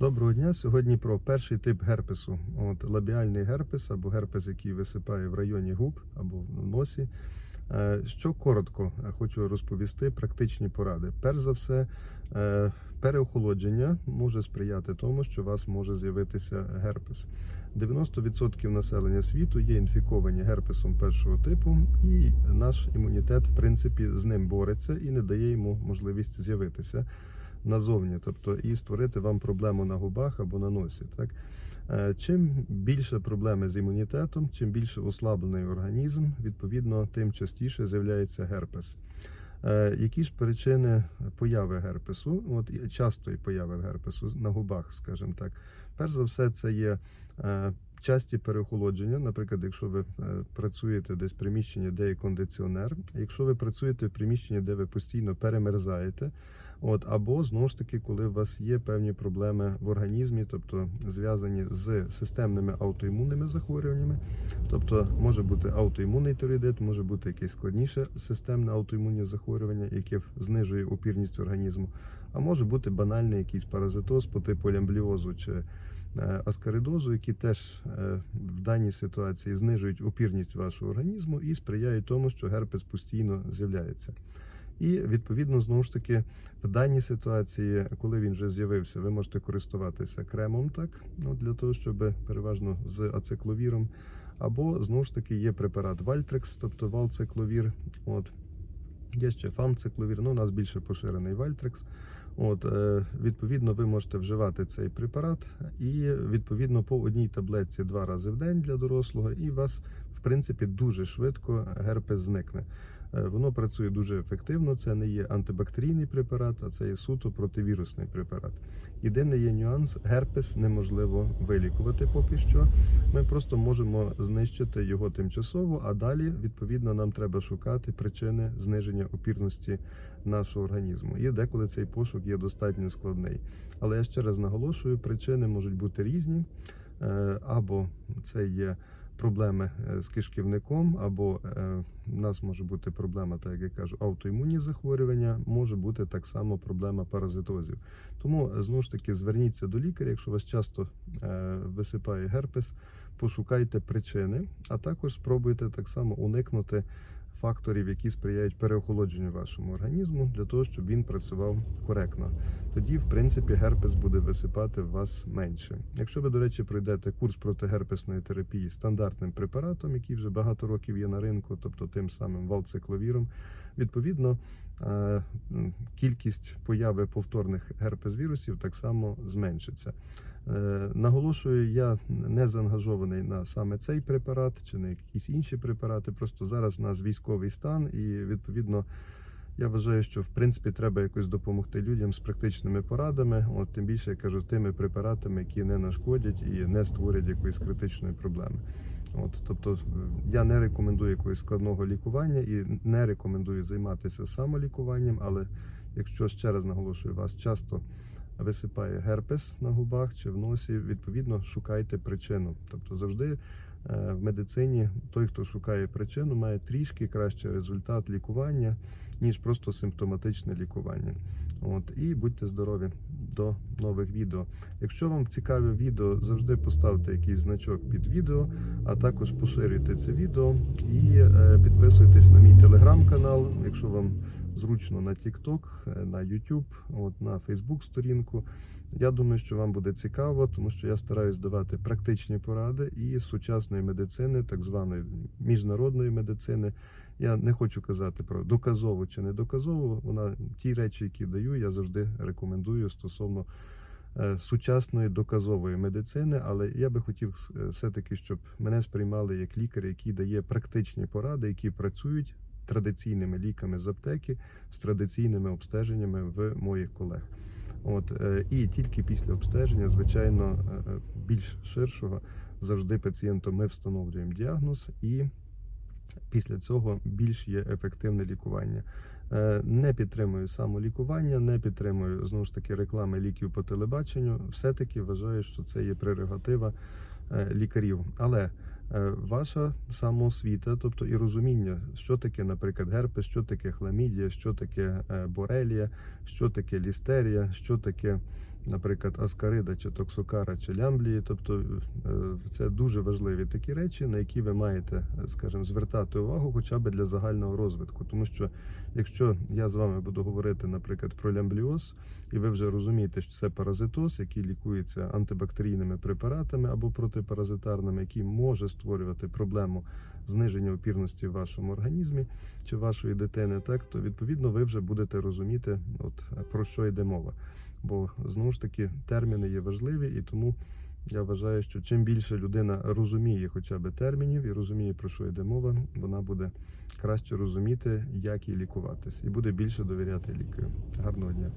Доброго дня. Сьогодні про перший тип герпесу. От лабіальний герпес або герпес, який висипає в районі губ або в носі. Е, Що коротко е, хочу розповісти, практичні поради. Перш за все, е, переохолодження може сприяти тому, що у вас може з'явитися герпес. 90% населення світу є інфіковані герпесом першого типу, і наш імунітет, в принципі, з ним бореться і не дає йому можливість з'явитися назовні, тобто і створити вам проблему на губах або на носі. Так? Е, Чим більше проблеми з імунітетом, чим більше ослаблений організм, відповідно, тим частіше з'являється герпес. Е, Які ж причини появи герпесу? От частої появи герпесу на губах, скажімо так. Перш за все, це є е, часті переохолодження. Наприклад, якщо ви е, працюєте десь в приміщенні, де є кондиціонер, якщо ви працюєте в приміщенні, де ви постійно перемерзаєте, От або знову ж таки, коли у вас є певні проблеми в організмі, тобто зв'язані з системними аутоімунними захворюваннями, тобто може бути аутоімунний тиреоїдит, може бути якесь складніше системне аутоімунні захворювання, яке знижує опірність організму, а може бути банальний якийсь паразитоз по типу лямбліозу чи е, аскаридозу, які теж е, в даній ситуації знижують опірність вашого організму і сприяють тому, що герпес постійно з'являється. І відповідно знову ж таки в даній ситуації, коли він вже з'явився, ви можете користуватися кремом, так ну для того, щоб переважно з ацикловіром, або знову ж таки є препарат Вальтрекс, тобто валцикловір. От є ще фамцикловір, ну у нас більше поширений Вальтрекс. От, е, відповідно, ви можете вживати цей препарат, і відповідно по одній таблетці два рази в день для дорослого, і у вас в принципі дуже швидко герпес зникне. Е, Воно працює дуже ефективно. Це не є антибактерійний препарат, а це є суто противірусний препарат. Єдиний є нюанс: герпес неможливо вилікувати поки що. Ми просто можемо знищити його тимчасово, а далі відповідно нам треба шукати причини зниження опірності нашого організму. І деколи цей пошук є достатньо складний. Але я ще раз наголошую, причини можуть бути різні, Е, або це є проблеми е, з кишківником, або е, в нас може бути проблема, так як я кажу, аутоімунні захворювання, може бути так само проблема паразитозів. Тому е, знову ж таки зверніться до лікаря, якщо вас часто висипає герпес, пошукайте причини, а також спробуйте так само уникнути факторів, які сприяють переохолодженню вашому організму, для того, щоб він працював коректно. Тоді, в принципі, герпес буде висипати в вас менше. Якщо ви, до речі, пройдете курс протигерпесної терапії стандартним препаратом, який вже багато років є на ринку, тобто тим самим валцикловіром, відповідно е, кількість появи повторних герпес-вірусів так само зменшиться. Е, Наголошую, я не заангажований на саме цей препарат чи на якісь інші препарати. Просто зараз у нас військовий стан, і відповідно я вважаю, що в принципі треба якось допомогти людям з практичними порадами. От тим більше я кажу тими препаратами, які не нашкодять і не створять якоїсь критичної проблеми. От, тобто я не рекомендую якогось складного лікування і не рекомендую займатися самолікуванням, але якщо ще раз наголошую, вас часто висипає герпес на губах чи в носі, відповідно шукайте причину. Тобто завжди е, в медицині той, хто шукає причину, має трішки кращий результат лікування, ніж просто симптоматичне лікування. От і будьте здорові до нових відео. Якщо вам цікаве відео, завжди поставте якийсь значок під відео, а також поширюйте це відео і е, підписуйтесь на мій телеграм-канал, якщо вам зручно на TikTok, е, на YouTube, от на Facebook сторінку. Я думаю, що вам буде цікаво, тому що я стараюсь давати практичні поради і сучасної медицини, так званої міжнародної медицини. Я не хочу казати про доказову чи недоказову. Вона ті речі, які даю, я завжди рекомендую стосовно е, сучасної доказової медицини. Але я би хотів е, все-таки, щоб мене сприймали як лікар, який дає практичні поради, які працюють традиційними ліками з аптеки, з традиційними обстеженнями в моїх колег. От е, і тільки після обстеження, звичайно, е, е, більш ширшого, завжди пацієнту ми встановлюємо діагноз, і після цього більш є ефективне лікування. Не підтримую самолікування, не підтримую знову ж таки реклами ліків по телебаченню. Все-таки вважаю, що це є прерогатива лікарів. Але ваша самоосвіта, тобто і розуміння, що таке, наприклад, герпес, що таке хламідія, що таке е, борелія, що таке лістерія, що таке наприклад, аскарида чи токсокара чи лямблії. Тобто е, це дуже важливі такі речі, на які ви маєте, е, скажімо, звертати увагу хоча б для загального розвитку. Тому що якщо я з вами буду говорити, наприклад, про лямбліоз, і ви вже розумієте, що це паразитоз, який лікується антибактерійними препаратами або протипаразитарними, який може створювати проблему зниження опірності в вашому організмі чи вашої дитини, так то відповідно ви вже будете розуміти, от про що йде мова. Бо знову ж таки терміни є важливі, і тому я вважаю, що чим більше людина розуміє хоча б термінів і розуміє про що йде мова, вона буде краще розуміти, як їй лікуватись, і буде більше довіряти лікарю. Гарного дня.